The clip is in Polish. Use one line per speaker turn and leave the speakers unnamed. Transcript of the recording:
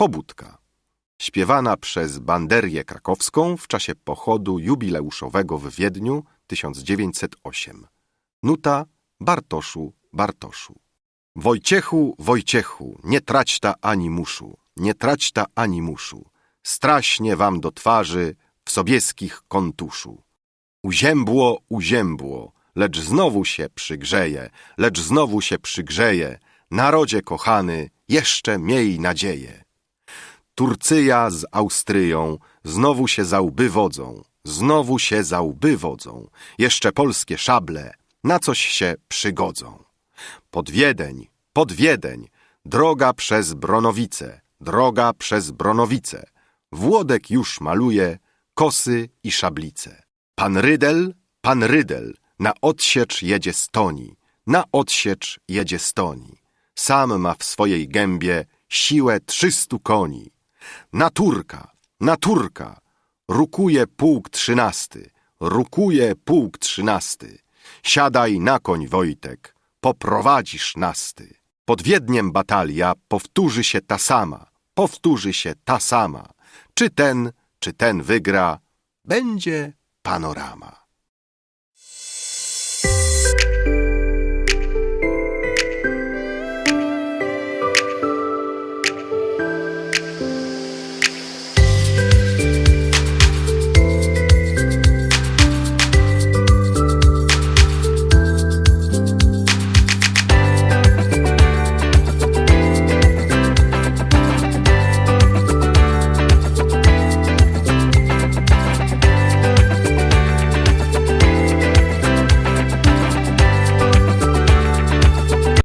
Pobudka. Śpiewana przez Banderię Krakowską w czasie pochodu jubileuszowego w Wiedniu 1908. Nuta Bartoszu, Bartoszu. Wojciechu, Wojciechu, nie trać ta ani muszu, nie trać ta ani muszu. Straśnie wam do twarzy w sobieskich kontuszu. Uziębło, uziębło, lecz znowu się przygrzeje, lecz znowu się przygrzeje. Narodzie kochany, jeszcze miej nadzieję. Turcyja z Austryją znowu się za łby wodzą, znowu się za łby wodzą. Jeszcze polskie szable na coś się przygodzą. Pod Wiedeń, pod Wiedeń, droga przez Bronowice, droga przez Bronowice. Włodek już maluje kosy i szablice. Pan Rydel, pan Rydel, na odsiecz jedzie z Toni, na odsiecz jedzie z Toni. Sam ma w swojej gębie siłę trzystu koni. Naturka, naturka, rukuje pułk trzynasty, rukuje pułk trzynasty. Siadaj na koń, Wojtek, poprowadzisz nasty. Pod Wiedniem batalia powtórzy się ta sama, powtórzy się ta sama. Czy ten, czy ten wygra, będzie panorama.